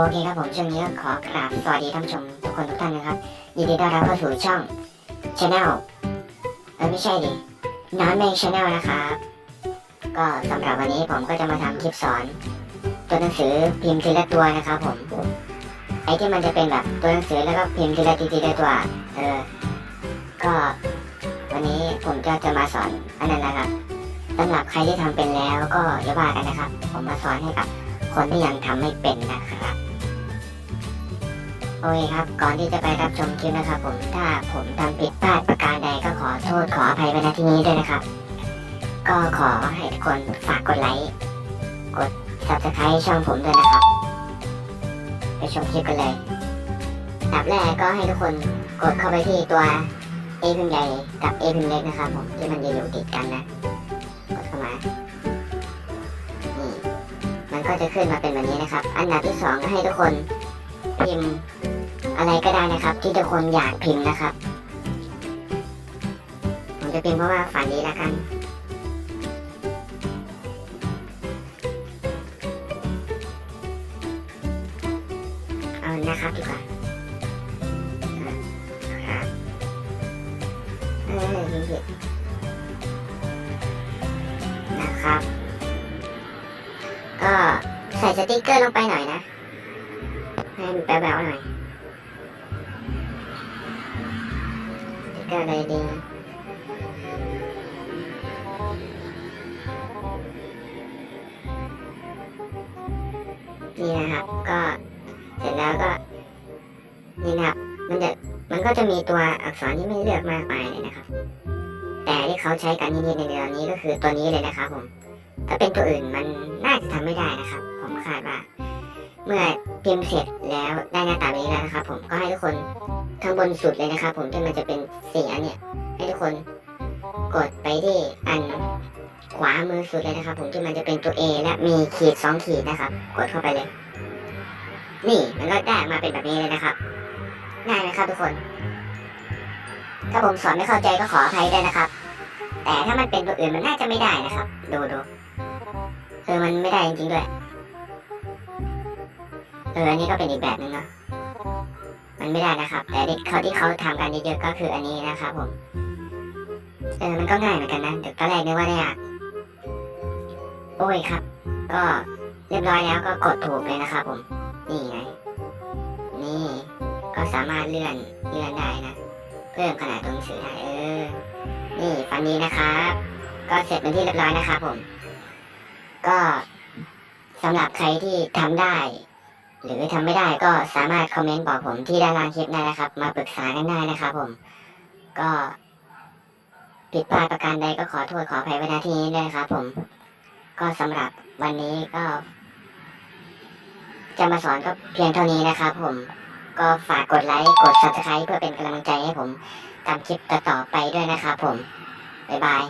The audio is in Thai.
โอเคครับผมช่วงนี้ก็ขอกราบสวัสดีท่านผู้ชมทุกคนทุกท่านนะครับยินดีต้อนรับเข้าสู่ช่องช anel เออไม่ใช่ดิน้อยเมงช anel นะครับ ก็สำหรับวันนี้ผมก็จะมาทำคลิปสอน ตัวหนังสือพิมพ์ทีละตัวนะครับผมไอ้ที่มันจะเป็นแบบตัวหนังสือแล้วก็พิมพ์ทีละทีทีละตัวเออก็วันนี้ผมก็จะมาสอนอันนั้นนะครับสำหรับใครที่ทำเป็นแล้วก็อย่าว่ากันนะครับ ผมมาสอนให้กับคนที่ยังทำไม่เป็นนะครับ โอเคครับ ก่อนที่จะไปรับชมคลิปนะครับผมถ้าผมทำผิดพลาดประการใดก็ขอโทษขออภัยไว้ณที่นี้ด้วยนะครับ ก็ขอให้ทุกคนฝากกดไลค์ กด subscribe ช่องผมด้วยนะครับ ไปชมคลิปกันเลยดับแรกก็ให้ทุกคนกดเข้าไปที่ตัว A พิมพ์ใหญ่กับ A พิมพ์เล็กนะครับผมที่มันจะอยู่ติดกันนะกดเข้ามานี่มันก็จะขึ้นมาเป็นแบบนี้นะครับ อันดับที่สองก็ให้ทุกคนพิมพ์ อะไรก็ได้นะครับ ที่ทุกคนอยากพิมพ์นะครับ ผมจะพิมพ์เพราะว่าฝันดีแล้วกันเอานะครับดีกว่าอะเออพิมพ์นะครับ ก็ใส่สติกเกอร์ลงไปหน่อยนะ ให้มันแบ๊วๆหน่อย กเกอร์เลยดีนี่นะครับ ก็เสร็จแล้วก็นี่นะครับ มันจะมันก็จะมีตัวอักษรที่ไม่เลือกมากมายเลยนะครับ แต่ที่เขาใช้กันนิดๆในเดือนนี้ก็คือตัวนี้เลยนะครับผมถ้าเป็นตัวอื่นมันน่าจะทำไม่ได้นะครับ ผมคาดว่า เมื่อพิมพ์เสร็จแล้วได้หน้าตาแบบนี้แล้วนะครับ ผมก็ให้ทุกคน บนสุดเลยนะครับผมที่มันจะเป็นสีอันเนี่ยให้ทุกคนกดไปที่อันขวามือสุดเลยนะครับ ผมที่มันจะเป็นตัว A และมีขีดสองขีดนะครับ กดเข้าไปเลย นี่มันก็ได้มาเป็นแบบนี้เลยนะครับง่ายไหมครับทุกคน ถ้าผมสอนไม่เข้าใจก็ขออภัยด้วยนะครับ แต่ถ้ามันเป็นตัวอื่นมันน่าจะไม่ได้นะครับ ดูดูคือมันไม่ได้จริงๆด้วยเอออันนี้ก็เป็นอีกแบบหนึ่งเนาะ มันไม่ได้นะครับ แต่เขาที่เขาทำกันเยอะๆก็คืออันนี้นะครับผม เออ มันก็ง่ายเหมือนกันนะเดี๋ยวตอนแรกนึกว่าได้อะโอ้ยครับ ก็เรียบร้อยแล้วก็กดถูกเลยนะครับผม นี่ไง นี่ก็สามารถเลื่อนเลื่อนได้นะ เพิ่มขนาดตัวหนังสือได้เออ นี่ฟันนี้นะครับ ก็เสร็จเป็นที่เรียบร้อยนะครับผม ก็สำหรับใครที่ทำได้ หรือทำไม่ได้ก็สามารถคอมเมนต์บอกผมที่ด้านล่างคลิปได้นะครับ มาปรึกษากันได้นะครับผม ก็ผิดพลาดประการใดก็ขอโทษขออภัยไว้ณที่นี้ด้วยนะครับผม ก็สำหรับวันนี้ก็ จะมาสอนก็เพียงเท่านี้นะครับผมก็ฝากกดไลค์กด subscribe เพื่อเป็นกำลังใจให้ผมทำคลิปต่อๆไปด้วยนะครับผม บ๊ายบาย